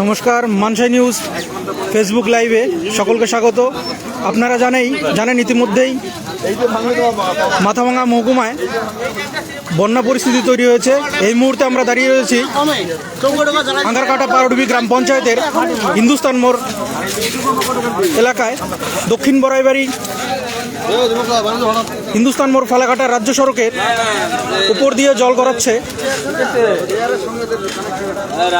নমস্কার Mansai news Facebook লাইভে সকলকে স্বাগত। আপনারা জানেই জানেন ইতিমধ্যেই মাথাভাঙা মহকুমায় বন্যা পরিস্থিতি তৈরি হয়েছে। এই মুহূর্তে আমরা দাঁড়িয়ে রয়েছি আঙ্গারকাটা পারডুবি গ্রাম পঞ্চায়েতের হিন্দুস্তান মোড় এলাকায় দক্ষিণ বড়াইবাড়ি, হিন্দুস্তান মোড়, ফালাকাটা রাজ্য সড়কের উপর দিয়ে জল গড়াচ্ছে। আর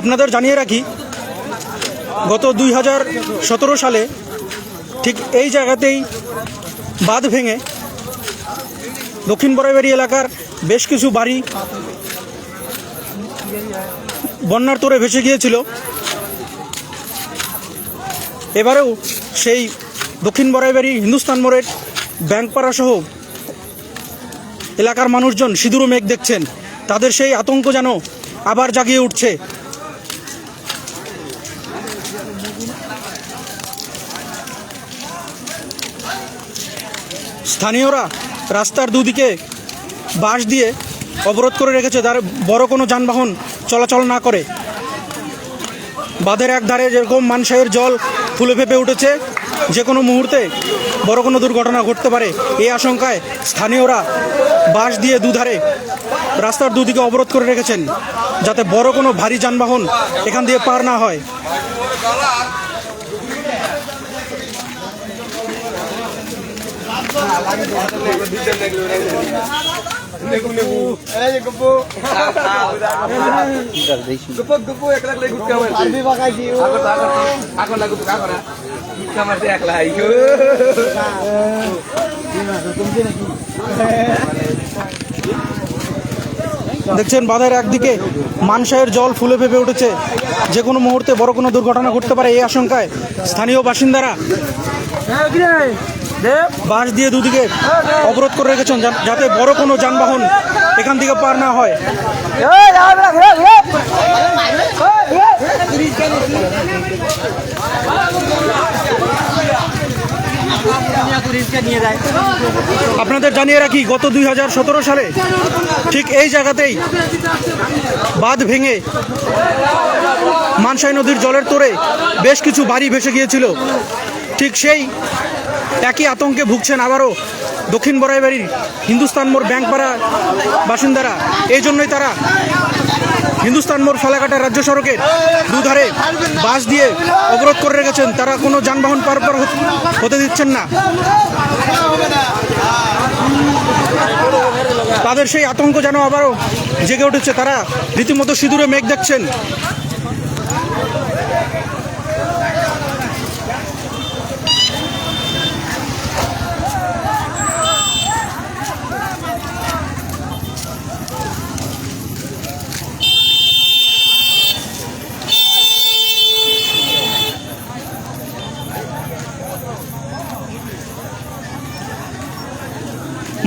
আপনাদের জানিয়ে রাখি, গত দুই হাজার সতেরো সালে ঠিক এই জায়গাতেই বাঁধ ভেঙে দক্ষিণ বড়াইবাড়ি এলাকার বেশ কিছু বাড়ি বন্যার তোরে ভেসে গিয়েছিল। এবারেও সেই দক্ষিণ বড়াইবাড়ি হিন্দুস্তান মোড়ের ব্যাংকপাড়া সহ এলাকার মানুষজন সিঁদুরো মেঘ দেখছেন। তাদের সেই আতঙ্ক যেন আবার জাগিয়ে উঠছে। স্থানীয়রা রাস্তার দুদিকে বাঁশ দিয়ে অবরোধ করে রেখেছে, যার বড় কোনো যানবাহন চলাচল না করে। বাঁধের এক ধারে যেরকম মানসাইয়ের জল ফুলে ফেপে উঠেছে যে কোনো মুহূর্তে বড় কোনো দুর্ঘটনা ঘটতে পারে। এই আশঙ্কায় স্থানীয়রা বাঁশ দিয়ে দুধারে রাস্তার দুদিকে অবরোধ করে রেখেছেন, যাতে বড় কোনো ভারী যানবাহন এখান দিয়ে পার না হয়। দেখছেন, বাঁধের একদিকে মানসাইয়ের জল ফুলে ফেপে উঠেছে। যে কোনো মুহূর্তে বড় কোনো দুর্ঘটনা ঘটতে পারে এই আশঙ্কায় স্থানীয় বাসিন্দারা। বাঁশ দিয়ে দুদিকে অবরোধ করে রেখেছেন যাতে বড় কোনো যানবাহন এখান থেকে পার না হয়। আপনাদের জানিয়ে রাখি গত দুই হাজার সতেরো সালে ঠিক এই জায়গাতেই বাঁধ ভেঙে মানসাই নদীর জলের তোরে বেশ কিছু বাড়ি ভেসে গিয়েছিল। ঠিক সেই একই আতঙ্কে ভুগছেন আবারও দক্ষিণ বড়াইবাড়ির হিন্দুস্তান মোড় ব্যাংকপাড়া বাসিন্দারা। এই জন্যই তারা হিন্দুস্তান মোড় ফালাকাটা রাজ্য সড়কের দুধারে বাস দিয়ে অবরোধ করে রেখেছেন। তারা কোনো যানবাহন পার পার হতে- হতে দিচ্ছেন না। তাদের সেই আতঙ্ক যেন আবারও জেগে উঠেছে। তারা রীতিমতো সিঁদুরে মেঘ দেখছেন।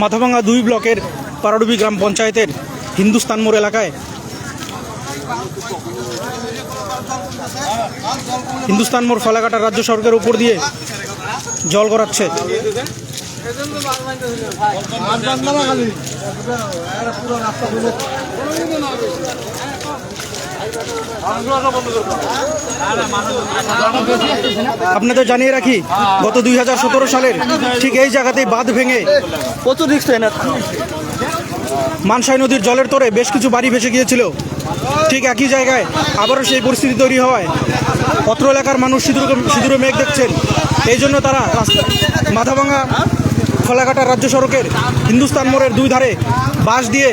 মাথাভাঙ্গা দুই ব্লকের পারাডুবি গ্রাম পঞ্চায়েতের হিন্দুস্তান মোড় এলাকায়। হিন্দুস্তান মোড় ফালাকাটা রাজ্য সরকারের উপর দিয়ে জল গড়াচ্ছে। আপনাদের জানিয়ে রাখি গত দুই হাজার সতেরো সালের ঠিক এই জায়গাতেই বাঁধ ভেঙে প্রচুর রিক্স মানসাই নদীর জলের তোরে বেশ কিছু বাড়ি ভেসে গিয়েছিল। ঠিক একই জায়গায় আবারও সেই পরিস্থিতি তৈরি হওয়ায় অত্র এলাকার মানুষ সিঁদুর সিঁদুরে মেঘ দেখছেন। এই জন্য তারা রাস্তা- মাথাভাঙা খোলাঘাটা রাজ্য সড়কের হিন্দুস্তান মোড়ের দুই ধারে বাস দিয়ে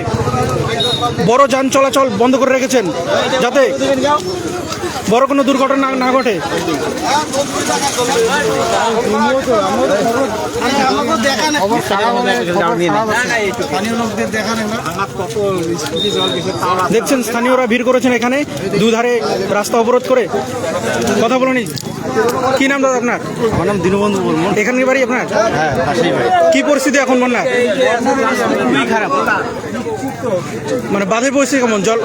বড় যান চলাচল বন্ধ করে রেখেছেন, যাতে বড় কোনো দুর্ঘটনা না ঘটে? দেখছেন স্থানীয়রা ভিড় করেছেন এখানে দুধারে রাস্তা অবরোধ করে। কথা বলুন কি নাম দাদা আপনার? আমার নাম দীনবন্ধু বর্মন। এখানে বাড়ি আপনার? হ্যাঁ কি পরিস্থিতি এখন বন্যা খুবই খারাপ। মানে বাঁধের পরিস্থিতি কেমন? জল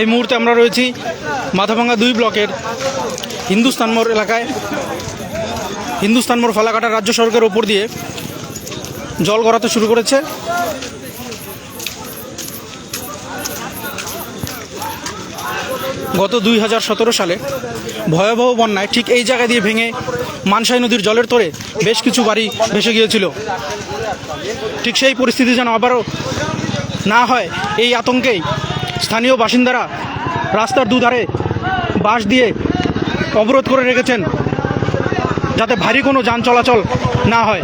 এই মুহূর্তে আমরা রয়েছি মাথাভাঙ্গা দুই ব্লকের হিন্দুস্তান মোড় এলাকায়। হিন্দুস্তান মোড় ফালাকাটা রাজ্য সড়কের ওপর দিয়ে জল গড়াতে শুরু করেছে। গত দুই হাজার সতেরো সালে ভয়াবহ বন্যায় ঠিক এই জায়গা দিয়ে ভেঙে মানসাই নদীর জলের তোরে বেশ কিছু বাড়ি ভেসে গিয়েছিল। ঠিক সেই পরিস্থিতি যেন আবারও না হয়, এই আতঙ্কেই স্থানীয় বাসিন্দারা রাস্তার দুধারে বাঁশ দিয়ে অবরোধ করে রেখেছেন যাতে ভারী কোনো যান চলাচল না হয়।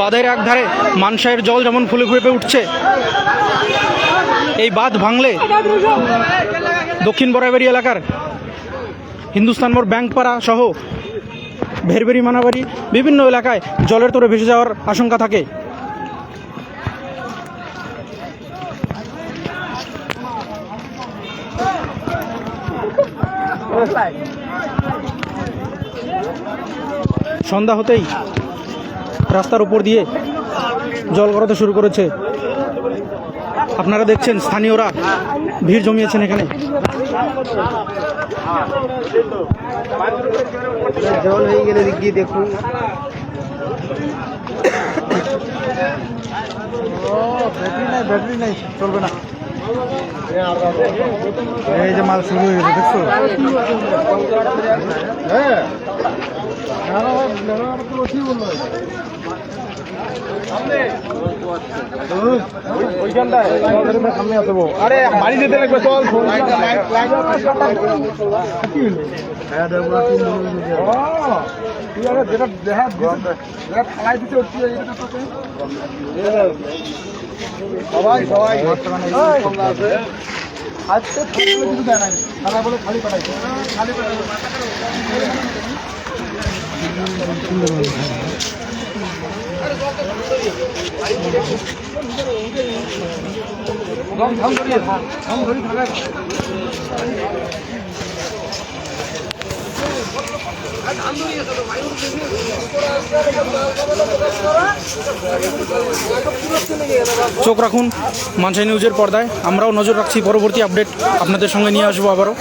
বাঁধের এক ধারে মানসাইয়ের জল যেমন ফুলে ফুলে উঠছে, এই বাঁধ ভাঙলে দক্ষিণ বরাইবাড়ি এলাকার হিন্দুস্তান মোড় ব্যাংকপাড়া সহ ভেরবেরি মানাবাড়ি, বিভিন্ন এলাকায় জলের তোরে ভেসে যাওয়ার আশঙ্কা থাকে। সন্ধ্যা হতেই রাস্তার উপর দিয়ে জল গড়াতে শুরু করেছে। আপনারা দেখছেন, স্থানীয়রা ভিড় জমিয়েছেন এখানে। জল হয়ে গেলে গিয়ে দেখুন এই যে মাল শুরু হয়ে দেখছ হ্যাঁ। সামনে আসব আরে বাড়ি যেতে লাগবে চল যেটা দেখা ফালাই দিতে হচ্ছে সবাই সবাই আছে আজকে কিছু দেয় নাই খালা বলে খালি পাঠাইছে খালি চোখ রাখুন, মানসাই নিউজের পর্দায়। আমরাও নজর রাখছি। পরবর্তী আপডেট আপনাদের সঙ্গে নিয়ে আসব আবারও।